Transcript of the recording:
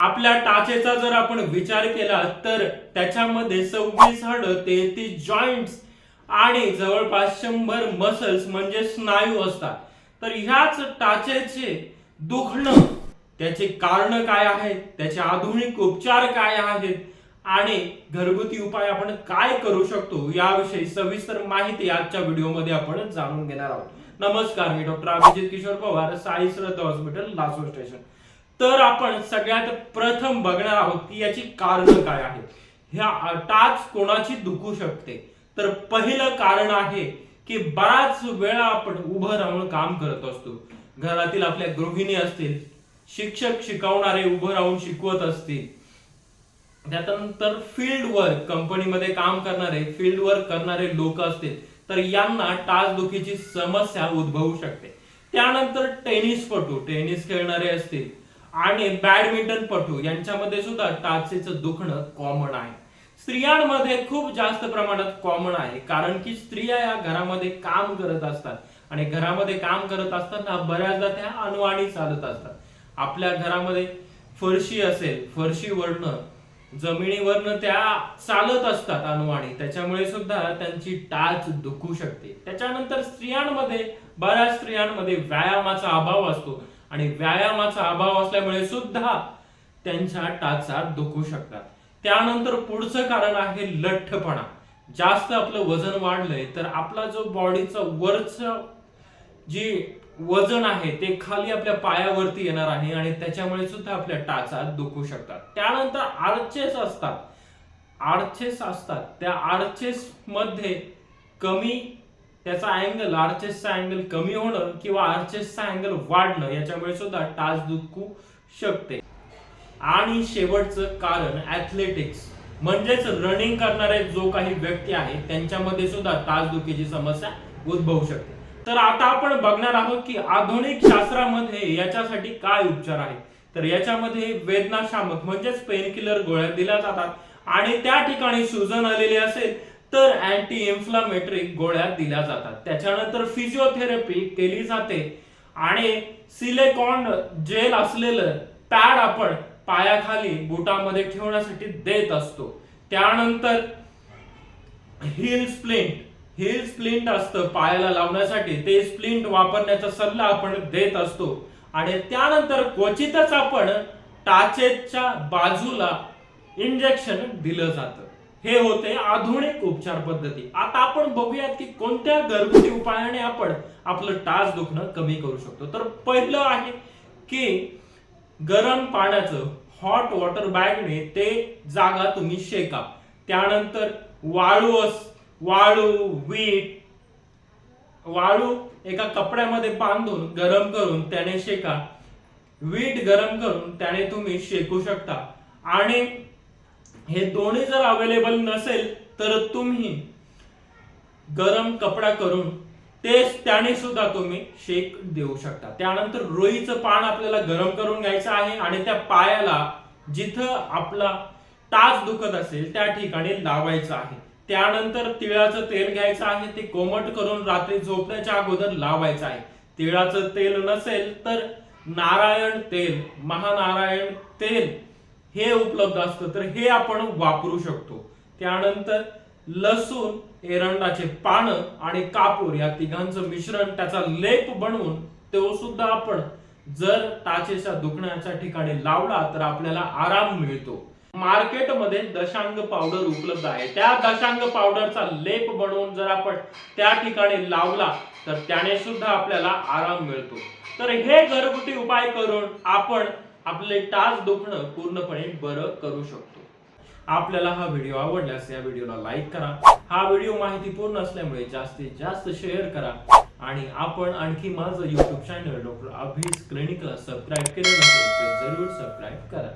आपल्या टाचेचा जर आपण विचार केला तर त्याच्यामध्ये सव्वीस हाड तेहतीस जॉईंट्स आणि जवळपास शंभर मसल्स म्हणजे स्नायू असतात. तर ह्याच टाचेचे दुखणं त्याचे कारण काय आहेत? त्याचे आधुनिक उपचार काय आहेत? आणि घरगुती उपाय आपण काय करू शकतो? याविषयी सविस्तर माहिती आजच्या व्हिडिओमध्ये आपण जाणून घेणार आहोत. नमस्कार मी doctor Abhijit Kishor Pawar Sai Shraddha hospital Laso station तर आपण सगळ्यात प्रथम बघणार आहोत की याची कारण काय आहेत. ह्या टाच कोणाची दुखू शकते? तर पहिलं कारण आहे की बराच वेळा आपण उभं राहून काम करत असतो. घरातील आपल्या गृहिणी असतील शिक्षक शिकवणारे उभं राहून शिकवत असतील. त्यानंतर फील्ड वर्क कंपनीमध्ये काम करणारे फील्ड वर्क करणारे लोक असतील तर यांना टाचदुखीची समस्या उद्भवू शकते. त्यानंतर टेनिसपटू टेनिस खेळणारे असतील आणि बॅडमिंटन पटू यांच्यामध्ये सुद्धा टाचेचं दुखणं कॉमन आहे. स्त्रियांमध्ये खूप जास्त प्रमाणात कॉमन आहे कारण की स्त्रिया या घरामध्ये काम करत असतात. आणि घरामध्ये काम करत असताना बऱ्याचदा त्या अनवाणी चालत असतात. आपल्या घरामध्ये फरशी असेल फरशीवरनं जमिनीवरनं त्या चालत असतात अनवाणी. त्याच्यामुळे सुद्धा त्यांची टाच दुखू शकते. त्याच्यानंतर स्त्रियांमध्ये बऱ्याच स्त्रियांमध्ये व्यायामाचा अभाव असतो. आणि व्यायामाचा अभाव असल्यामुळे सुद्धा त्यांच्या टाचा दुखू शकतात. त्यानंतर पुढचं कारण आहे लठ्ठपणा. जास्त आपलं वजन वाढलंय तर आपला जो बॉडीचा वरचा जी वजन आहे ते खाली आपल्या पायावरती येणार आहे आणि त्याच्यामुळे सुद्धा आपल्या टाचा दुखू शकतात. त्यानंतर आर्चेस असतात. आर्चेस असतात. त्या आर्चेस मध्ये कमी त्याचा अँगल आर्चेसचा अँगल कमी होणं किंवा आर्चेसचा अँगल वाढणं याच्यामुळे सुद्धा टाच दुखू शकते. आणि शेवटचं कारण ऍथलेटिक्स म्हणजेच रनिंग करणारे जो काही व्यक्ती आहे त्यांच्यामध्ये सुद्धा टाचदुखीची समस्या उद्भवू शकते. तर आता आपण बघणार आहोत की आधुनिक शास्त्रामध्ये याच्यासाठी काय उपचार आहे तर याच्यामध्ये वेदनाशामक म्हणजेच पेनकिलर गोळ्या दिल्या जातात. आणि त्या ठिकाणी सुजन आलेली असेल तर अँटी इन्फ्लामेटरी गोळ्या दिल्या जातात. त्याच्यानंतर फिजिओथेरपी केली जाते. आणि सिलेकॉन जेल असलेलं पॅड आपण पायाखाली बुटामध्ये ठेवण्यासाठी देत असतो. त्यानंतर हिल स्प्लिंट हिल स्प्लिंट असतं पायाला लावण्यासाठी. ते स्प्लिंट वापरण्याचा सल्ला आपण देत असतो. आणि त्यानंतर क्वचितच आपण टाचेच्या बाजूला इंजेक्शन दिलं जातं. हे होते आधुनिक उपचार पद्धती. आता आपण बघूयात की कोणत्या घरगुती उपायाने आपण आपलं टाच दुखणं कमी करू शकतो. तर पहिलं आहे की गरम पाण्याचं हॉट वॉटर बॅगने ते जागा तुम्ही शेका. त्यानंतर वाळू अस वाळू वीट वाळू एका कपड्यामध्ये बांधून गरम करून त्याने शेका. वीट गरम करून त्याने तुम्ही शेकू शकता. आणि हे दोन्ही जर अवेलेबल नसेल तर तुम्ही गरम कपडा करून तेच त्याने सुद्धा तुम्ही शेक देऊ शकता. त्यानंतर रोईचं पान आपल्याला गरम करून घ्यायचं आहे आणि त्या पायाला जिथं आपला ताज दुखत असेल त्या ठिकाणी लावायचं आहे. त्यानंतर तिळाचं तेल घ्यायचं आहे ते कोमट करून रात्री झोपण्याच्या अगोदर लावायचं आहे. तिळाचं तेल नसेल तर नारायण तेल महानारायण तेल हे उपलब्ध असतं तर हे आपण वापरू शकतो. त्यानंतर लसूण एरंडाचे पानं आणि कापूर या तिघांचं मिश्रण त्याचा लेप बनवून तो सुद्धा आपण जर टाचेच्या दुखण्याच्या ठिकाणी लावला तर आपल्याला आराम मिळतो. मार्केटमध्ये दशांग पावडर उपलब्ध आहे. त्या दशांग पावडरचा लेप बनवून जर आपण त्या ठिकाणी लावला तर त्याने सुद्धा आपल्याला आराम मिळतो. तर हे घरगुती उपाय करून आपण आपले टाच दुखणं पूर्णपणे बरं करू शकतो. आपल्याला हा व्हिडिओ आवडल्यास या व्हिडिओला लाईक करा. हा व्हिडिओ माहितीपूर्ण असल्यामुळे जास्तीत जास्त शेअर करा. आणि आपण आणखी माझं युट्यूब चॅनल डॉक्टर अभिज क्लिनिकला सबस्क्राईब केलं नसेल तर जरूर सबस्क्राईब करा.